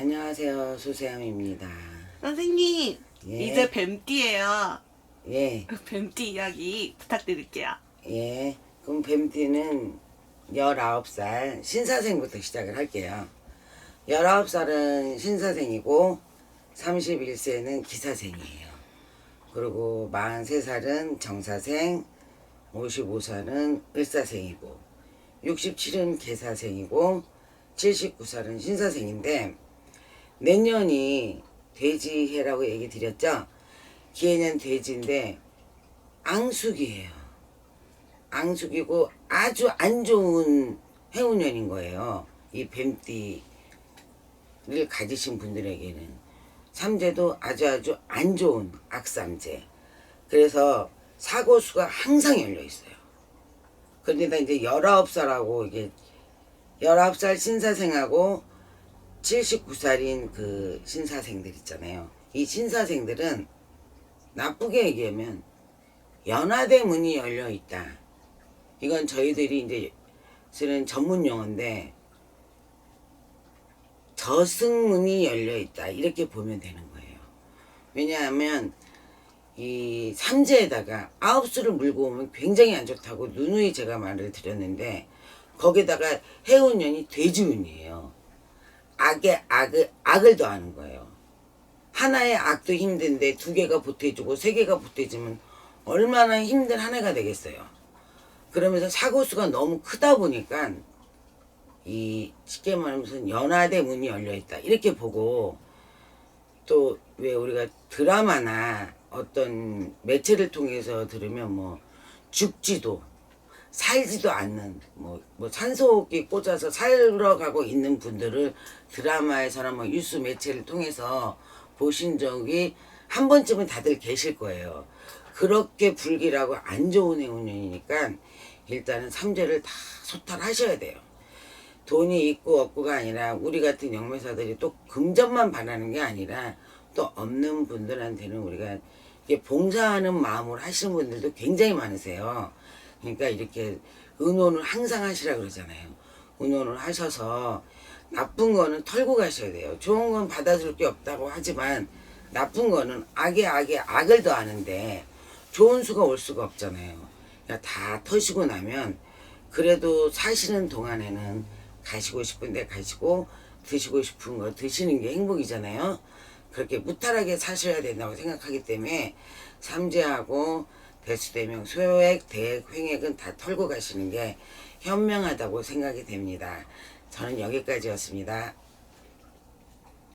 안녕하세요. 소세암입니다. 선생님, 예. 이제 뱀띠예요. 예, 뱀띠 이야기 부탁드릴게요. 예. 그럼 뱀띠는 19살 신사생부터 시작을 할게요. 19살은 신사생이고 31세는 기사생이에요. 그리고 43살은 정사생, 55살은 을사생이고 67은 개사생이고 79살은 신사생인데 내년이 돼지해라고 얘기 드렸죠? 기해년 돼지인데 앙숙이에요. 앙숙이고 아주 안 좋은 해운년인 거예요. 이 뱀띠를 가지신 분들에게는 삼재도 아주 아주 안 좋은 악삼재. 그래서 사고수가 항상 열려 있어요. 그런데 이제 19살하고 이게 19살 신사생하고 79살인 그 신사생들 있잖아요. 이 신사생들은 나쁘게 얘기하면 연화대 문이 열려 있다. 이건 저희들이 이제 쓰는 전문 용어인데 저승문이 열려 있다. 이렇게 보면 되는 거예요. 왜냐하면 이 삼재에다가 아홉 수를 물고 오면 굉장히 안 좋다고 누누이 제가 말을 드렸는데 거기다가 해운년이 돼지운이에요. 악의 악을 악을 더하는 거예요. 하나의 악도 힘든데 두 개가 보태주고 세 개가 보태주면 얼마나 힘든 한 해가 되겠어요. 그러면서 사고수가 너무 크다 보니까 이 쉽게 말하면 연화대 문이 열려 있다 이렇게 보고 또 왜 우리가 드라마나 어떤 매체를 통해서 들으면 뭐 죽지도 살지도 않는 뭐, 뭐 산소호흡기 꽂아서 살아가고 있는 분들을 드라마에서나 뭐 뉴스 매체를 통해서 보신 적이 한 번쯤은 다들 계실 거예요. 그렇게 불길하고 안 좋은 해운년이니까 일단은 삼재를 다 소탈하셔야 돼요. 돈이 있고 없고가 아니라 우리 같은 영매사들이 또 금전만 바라는 게 아니라 또 없는 분들한테는 우리가 봉사하는 마음으로 하시는 분들도 굉장히 많으세요. 그러니까 이렇게 의논을 항상 하시라 그러잖아요. 의논을 하셔서 나쁜 거는 털고 가셔야 돼요. 좋은 건 받아줄 게 없다고 하지만 나쁜 거는 악에 악에 악을 더하는데 좋은 수가 올 수가 없잖아요. 그러니까 다 터시고 나면 그래도 사시는 동안에는 가시고 싶은데 가시고 드시고 싶은 거 드시는 게 행복이잖아요. 그렇게 무탈하게 사셔야 된다고 생각하기 때문에 삼재하고 대수대명 소액 대액 횡액은 다 털고 가시는 게 현명하다고 생각이 됩니다. 저는 여기까지였습니다.